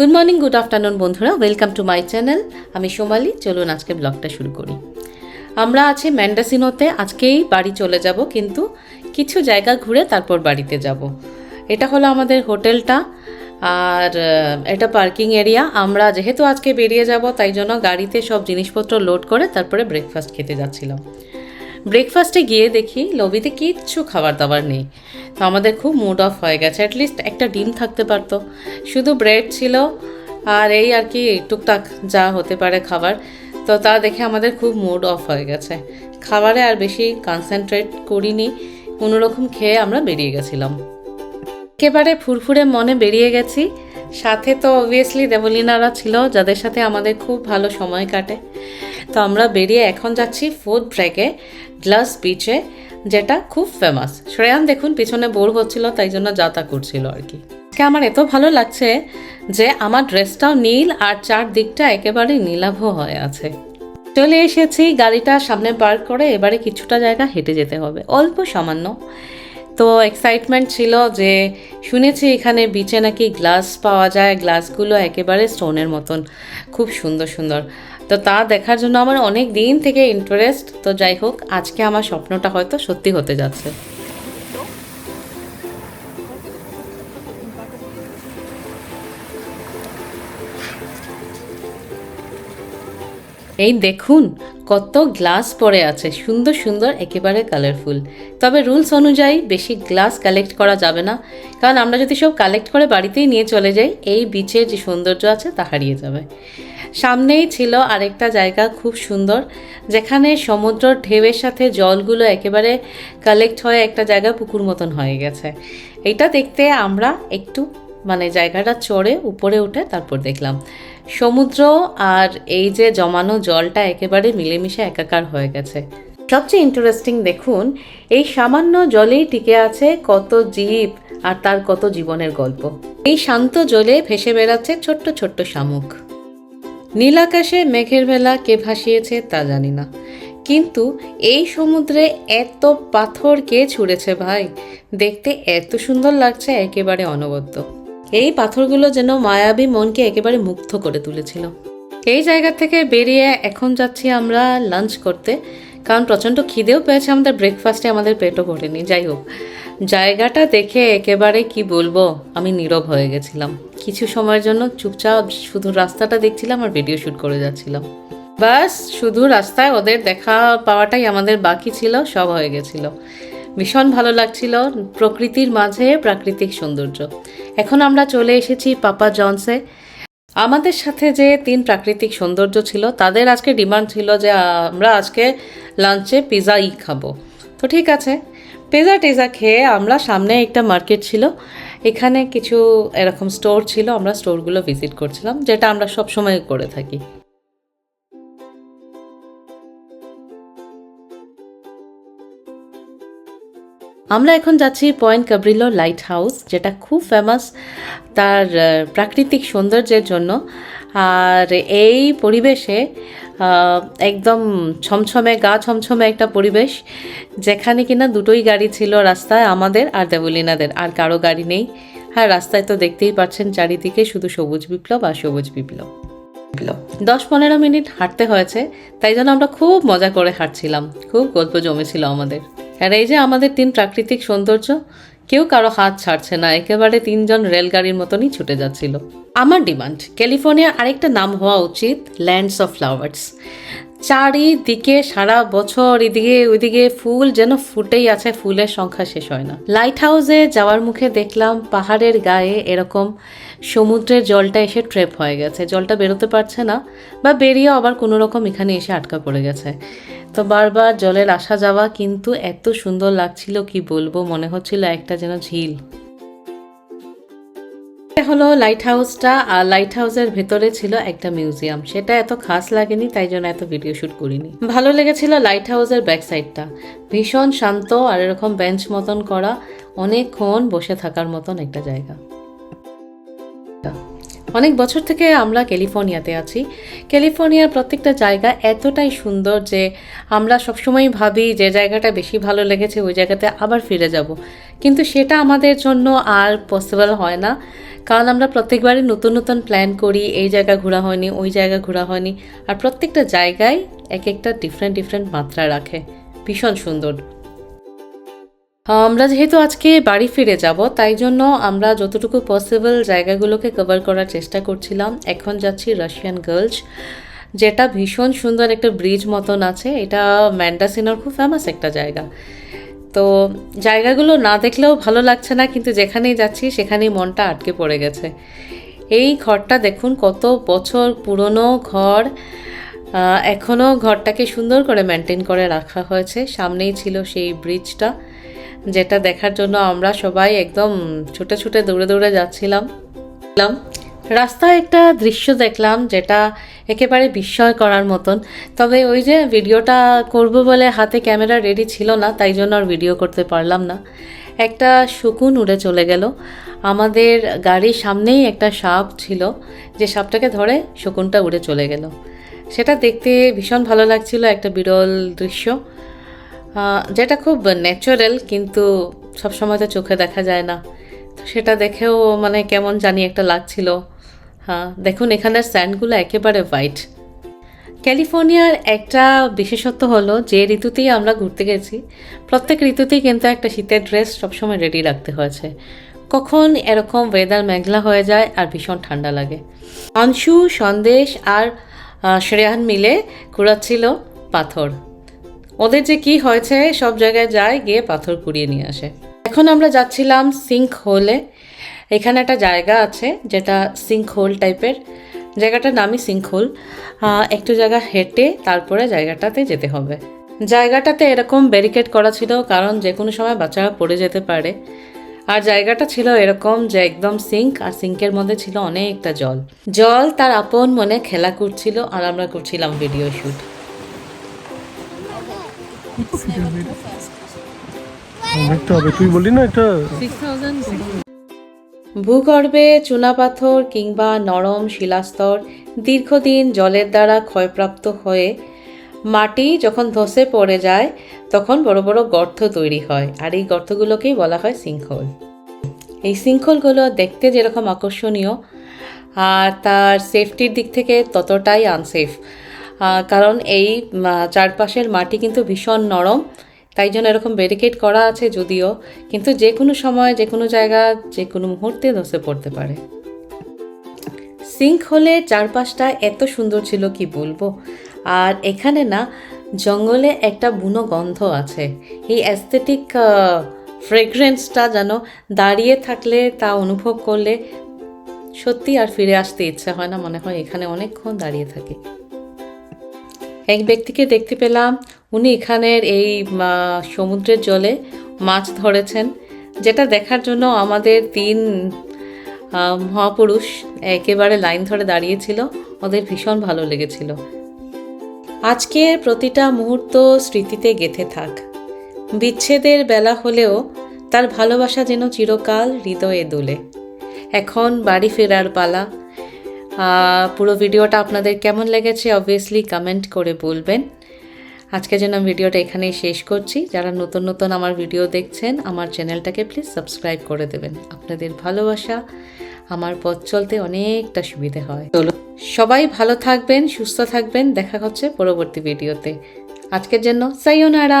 Good morning good afternoon বন্ধুরা। Welcome to my channel আমি সোমালি, চলুন আজকে ব্লগটা শুরু করি। আমরা আছি ম্যান্ডাসিনোতে আজকেই বাড়ি চলে যাব, কিন্তু কিছু জায়গা ঘুরে তারপর বাড়িতে যাব। এটা হলো আমাদের হোটেলটা, আর এটা পার্কিং এরিয়া আমরা যেহেতু আজকে বেরিয়ে যাব, তাই জন্য গাড়িতে সব জিনিসপত্র লোড করে তারপরে ব্রেকফাস্ট খেতে যাচ্ছিলাম। ব্রেকফাস্টে গিয়ে দেখি লবিতে কিচ্ছু খাবার দাবার নেই। তো আমাদের খুব মুড অফ হয়ে গেছে অ্যাটলিস্ট একটা ডিম থাকতে পারতো। শুধু ব্রেড ছিল আর এই আর কি টুকটাক যা হতে পারে খাবার, তো তা দেখে আমাদের খুব মুড অফ হয়ে গেছে। খাবারে আর বেশি কনসেন্ট্রেট করিনি কোনোরকম খেয়ে আমরা বেরিয়ে গেছিলাম। একেবারে ফুরফুরে মনে বেরিয়ে গেছি সাথে তো অবভিয়াসলি দেবলিনারা ছিল, যাদের সাথে আমাদের খুব ভালো সময় কাটে। তো আমরা বেরিয়ে এখন যাচ্ছি ফুড ব্রেকে গ্লাস বিচে যেটা খুব ফেমাস শ্রেয়ান, দেখুন, পিছনে বোর হচ্ছিল, তাই জন্য যাতা করছিল আর কি। আমার এত ভালো লাগছে যে আমার ড্রেসটাও নীল আর চারদিকটা একেবারে নীলাভ হয়ে আছে। চলে এসেছি গাড়িটা সামনে পার্ক করে, এবারে কিছুটা জায়গা হেঁটে যেতে হবে। অল্প সামান্য। তো এক্সাইটমেন্ট ছিল যে শুনেছি এখানে বিচে নাকি গ্লাস পাওয়া যায় গ্লাসগুলো একেবারে স্টোনের মতন। খুব সুন্দর সুন্দর। তো তা দেখার জন্য আমার অনেক দিন থেকে ইন্টারেস্ট তো যাই হোক, আজকে আমার স্বপ্নটা হয়তো সত্যি হতে যাচ্ছে। এই দেখুন, কত গ্লাস পড়ে আছে, সুন্দর সুন্দর, একেবারে কালারফুল তবে রুলস অনুযায়ী বেশি গ্লাস কালেক্ট করা যাবে না। কারণ আমরা যদি সব কালেক্ট করে বাড়িতেই নিয়ে চলে যাই, এই বিচের যে সৌন্দর্য আছে তা হারিয়ে যাবে। সামনেই ছিল আরেকটা জায়গা খুব সুন্দর, যেখানে সমুদ্র ঢেউয়ের সাথে জলগুলো একেবারে কালেক্ট হয়ে একটা জায়গা পুকুর মতন হয়ে গেছে। এটা দেখতে আমরা একটু মানে জায়গাটা চড়ে উপরে উঠে তারপর দেখলাম। সমুদ্র আর এই যে জমানো জলটা একেবারে মিলেমিশে একাকার হয়ে গেছে। সবচেয়ে ইন্টারেস্টিং দেখুন, এই সামান্য জলেই টিকে আছে কত জীব আর তার কত জীবনের গল্প। এই শান্ত জলে ভেসে বেড়াচ্ছে ছোট্ট ছোট্ট শামুক। নীল আকাশে মেঘের বেলা কে ভাসিয়েছে তা জানি না। কিন্তু এই সমুদ্রে এত পাথর কে ছুঁড়েছে ভাই? দেখতে এত সুন্দর লাগছে, একেবারে অনবদ্য। এই পাথরগুলো যেন মায়াবী মনকে একেবারে মুগ্ধ করে তুলেছিল। এই জায়গা থেকে বেরিয়ে এখন যাচ্ছি আমরা লাঞ্চ করতে, কারণ প্রচণ্ড খিদেও পেয়েছে আমাদের ব্রেকফাস্টে আমাদের পেটও ভরেনি। যাই হোক, জায়গাটা দেখে একেবারে কি বলব, আমি নীরব হয়ে গেছিলাম। কিছু সময়ের জন্য চুপচাপ শুধু রাস্তাটা দেখছিলাম আর ভিডিও শ্যুট করে যাচ্ছিলাম। বাস শুধু রাস্তায় ওদের দেখা পাওয়াটাই আমাদের বাকি ছিল, সব হয়ে গেছিল। ভীষণ ভালো লাগছিল প্রকৃতির মাঝে প্রাকৃতিক সৌন্দর্য। এখন আমরা চলে এসেছি পাপা জনসে। আমাদের সাথে যে তিন প্রাকৃতিক সৌন্দর্য ছিল, তাদের আজকে ডিমান্ড ছিল যে আমরা আজকে লাঞ্চে পিৎজাই খাব। তো ঠিক আছে পিৎজা টিজা খেয়ে আমরা সামনে একটা মার্কেট ছিল। এখানে কিছু এরকম স্টোর ছিল, আমরা স্টোরগুলো ভিজিট করছিলাম, যেটা আমরা সব সময় করে থাকি। আমরা এখন যাচ্ছি পয়েন্ট কাবরিলো লাইট হাউস যেটা খুব ফেমাস তার প্রাকৃতিক সৌন্দর্যের জন্য। আর এই পরিবেশে একদম ছমছমে, গা ছমছমে একটা পরিবেশ, যেখানে কিনা দুটোই গাড়ি ছিল রাস্তায়, আমাদের আর দেবলিনাদের, আর কারও গাড়ি নেই। হ্যাঁ রাস্তায় তো দেখতেই পাচ্ছেন চারিদিকে শুধু সবুজ বিপ্লব আর সবুজ বিপ্লব। দশ পনেরো মিনিট হাঁটতে হয়েছে, তাই জন্য আমরা খুব মজা করে হাঁটছিলাম, খুব গল্প জমেছিল আমাদের। আর এই যে আমাদের তিন প্রাকৃতিক সৌন্দর্য, কেউ কারও হাত ছাড়ছে না, একেবারে তিনজন রেলগাড়ির মতনই ছুটে যাচ্ছিল। আমার ডিমান্ড ক্যালিফোর্নিয়ার আরেকটা নাম হওয়া উচিত ল্যান্ডস অফ ফ্লাওয়ার্স চারিদিকে, সারা বছর এদিকে, ওইদিকে ফুল যেন ফুটেই আছে, ফুলের সংখ্যা শেষ হয় না। লাইট হাউসে যাওয়ার মুখে দেখলাম পাহাড়ের গায়ে এরকম সমুদ্রের জলটা এসে ট্রেপ হয়ে গেছে। জলটা বেরোতে পারছে না বা বেরিয়ে আবার কোনো রকম এখানে এসে আটকা পড়ে গেছে। তো বারবার জলের আসা যাওয়া কিন্তু এত সুন্দর লাগছিল, কি বলব? মনে হচ্ছিল একটা যেন ঝিল। হলো লাইট হাউসটা আর লাইট হাউসের ভেতরে ছিল একটা মিউজিয়াম সেটা এত খাস লাগেনি, তাই জন্য এত ভিডিও শুট করিনি। ভালো লেগেছিল লাইট হাউসের ব্যাক সাইডটা ভীষণ শান্ত আর এরকম বেঞ্চ মতন করা, অনেকক্ষণ বসে থাকার মতন একটা জায়গা। অনেক বছর থেকে আমরা ক্যালিফোর্নিয়াতে আছি। ক্যালিফোর্নিয়ার প্রত্যেকটা জায়গা এতটাই সুন্দর যে আমরা সবসময় ভাবি যে জায়গাটা বেশি ভালো লেগেছে, ওই জায়গাতে আবার ফিরে যাব। কিন্তু সেটা আমাদের জন্য আর পসিবল হয় না। কারণ আমরা প্রত্যেকবারই নতুন নতুন প্ল্যান করি, এই জায়গা ঘোরা হয়নি, ওই জায়গা ঘোরা হয়নি। আর প্রত্যেকটা জায়গায় এক একটা ডিফারেন্ট ডিফারেন্ট মাত্রা রাখে। ভীষণ সুন্দর। আমরা যেহেতু আজকে বাড়ি ফিরে যাব, তাই জন্য আমরা যতটুকু পসিবল জায়গাগুলোকে কভার করার চেষ্টা করছিলাম। এখন যাচ্ছি রাশিয়ান গার্লস যেটা ভীষণ সুন্দর একটা ব্রিজ মতন আছে। এটা ম্যান্ডাসিনোর খুব ফেমাস একটা জায়গা। তো জায়গাগুলো না দেখলেও ভালো লাগছে না, কিন্তু যেখানেই যাচ্ছি সেখানেই মনটা আটকে পড়ে গেছে। এই ঘরটা দেখুন, কত বছর পুরনো ঘর। এখনও ঘরটাকে সুন্দর করে মেনটেন করে রাখা হয়েছে। সামনেই ছিল সেই ব্রিজটা যেটা দেখার জন্য আমরা সবাই একদম ছুটে ছুটে দৌড়ে দৌড়ে যাচ্ছিলাম। রাস্তায় একটা দৃশ্য দেখলাম যেটা একেবারে বিস্ময় করার মতন। তবে ওই যে ভিডিওটা করব বলে হাতে ক্যামেরা রেডি ছিল না, তাই জন্য আর ভিডিও করতে পারলাম না। একটা শকুন উড়ে চলে গেল। আমাদের গাড়ির সামনেই একটা সাপ ছিল, যে সাপটাকে ধরে শকুনটা উড়ে চলে গেল। সেটা দেখতে ভীষণ ভালো লাগছিল, একটা বিরল দৃশ্য। যেটা খুব ন্যাচারাল কিন্তু সবসময় তো চোখে দেখা যায় না। তো সেটা দেখেও মানে কেমন জানি একটা লাগছিল। হ্যাঁ দেখুন, এখানের স্যান্ডগুলো একেবারে হোয়াইট ক্যালিফোর্নিয়ার একটা বিশেষত্ব হলো, যে ঋতুতেই আমরা ঘুরতে গেছি, প্রত্যেক ঋতুতেই কিন্তু একটা শীতের ড্রেস সবসময় রেডি রাখতে হয়েছে। কখন এরকম ওয়েদার মেঘলা হয়ে যায় আর ভীষণ ঠান্ডা লাগে। অংশু, সন্দেশ আর শ্রেয়ান মিলে কুড়াচ্ছিল পাথর। ওদের যে কি হয়েছে, সব জায়গায় যায়, গিয়ে পাথর কুড়িয়ে নিয়ে আসে। এখন আমরা যাচ্ছিলাম সিঙ্ক হোলে এখানে একটা জায়গা আছে, যেটা সিঙ্ক হোল টাইপের। জায়গাটার নামই সিঙ্ক হোল একটু জায়গা হেঁটে তারপরে জায়গাটাতে যেতে হবে। জায়গাটাতে এরকম ব্যারিকেড করা ছিল, কারণ যে কোনো সময় বাচ্চারা পড়ে যেতে পারে। আর জায়গাটা ছিল এরকম যে একদম সিঙ্ক, আর সিঙ্কের মধ্যে ছিল অনেকটা জল। জল তার আপন মনে খেলা করছিল, আর আমরা করছিলাম ভিডিও শ্যুট ভূগর্ভে চুনাপাথর কিংবা নরম শিলাস্তর দীর্ঘদিন জলের দ্বারা ক্ষয়প্রাপ্ত হয়ে মাটি যখন ধসে পড়ে যায়, তখন বড় বড় গর্ত তৈরি হয়। আর এই গর্তগুলোকেই বলা হয় সিঙ্কহোল এই সিঙ্কহোলগুলো দেখতে যেরকম আকর্ষণীয়, আর তার সেফটির দিক থেকে ততটাই আনসেফ কারণ এই চারপাশের মাটি কিন্তু ভীষণ নরম, তাই জন্য এরকম ব্যারিকেড করা আছে যদিও, কিন্তু যে কোনো সময়, যে কোনো জায়গা, যে কোনো মুহূর্তে ধসে পড়তে পারে। সিঙ্ক হলে চারপাশটা এত সুন্দর ছিল কি বলব? আর এখানে না, জঙ্গলে একটা বুনো গন্ধ আছে। এই অ্যাস্থেটিক ফ্রেগরেন্সটা যেন দাঁড়িয়ে থাকলে, তা অনুভব করলে সত্যি আর ফিরে আসতে ইচ্ছা হয় না, মনে হয় এখানে অনেকক্ষণ দাঁড়িয়ে থাকি। এক ব্যক্তিকে দেখতে পেলাম। উনি এখানের এই সমুদ্রের জলে মাছ ধরেছেন, যেটা দেখার জন্য আমাদের তিন মহাপুরুষ একেবারে লাইন ধরে দাঁড়িয়েছিল। ওদের ভীষণ ভালো লেগেছিল। আজকের প্রতিটা মুহূর্ত স্মৃতিতে গেথে থাক। বিচ্ছেদের বেলা হলেও তার ভালোবাসা যেন চিরকাল হৃদয়ে দোলে। এখন বাড়ি ফেরার পালা পুরো ভিডিওটা আপনাদের কেমন লেগেছে অবভিয়াসলি কমেন্ট করে বলবেন। আজকের জন্য আমি ভিডিওটা এখানেই শেষ করছি। যারা নতুন নতুন আমার ভিডিও দেখছেন আমার চ্যানেলটাকে প্লিজ সাবস্ক্রাইব করে দেবেন। আপনাদের ভালোবাসা আমার পথ চলতে অনেকটা সুবিধে হয়। চলো। সবাই ভালো থাকবেন সুস্থ থাকবেন। দেখা হচ্ছে পরবর্তী ভিডিওতে। আজকের জন্য সাইওনারা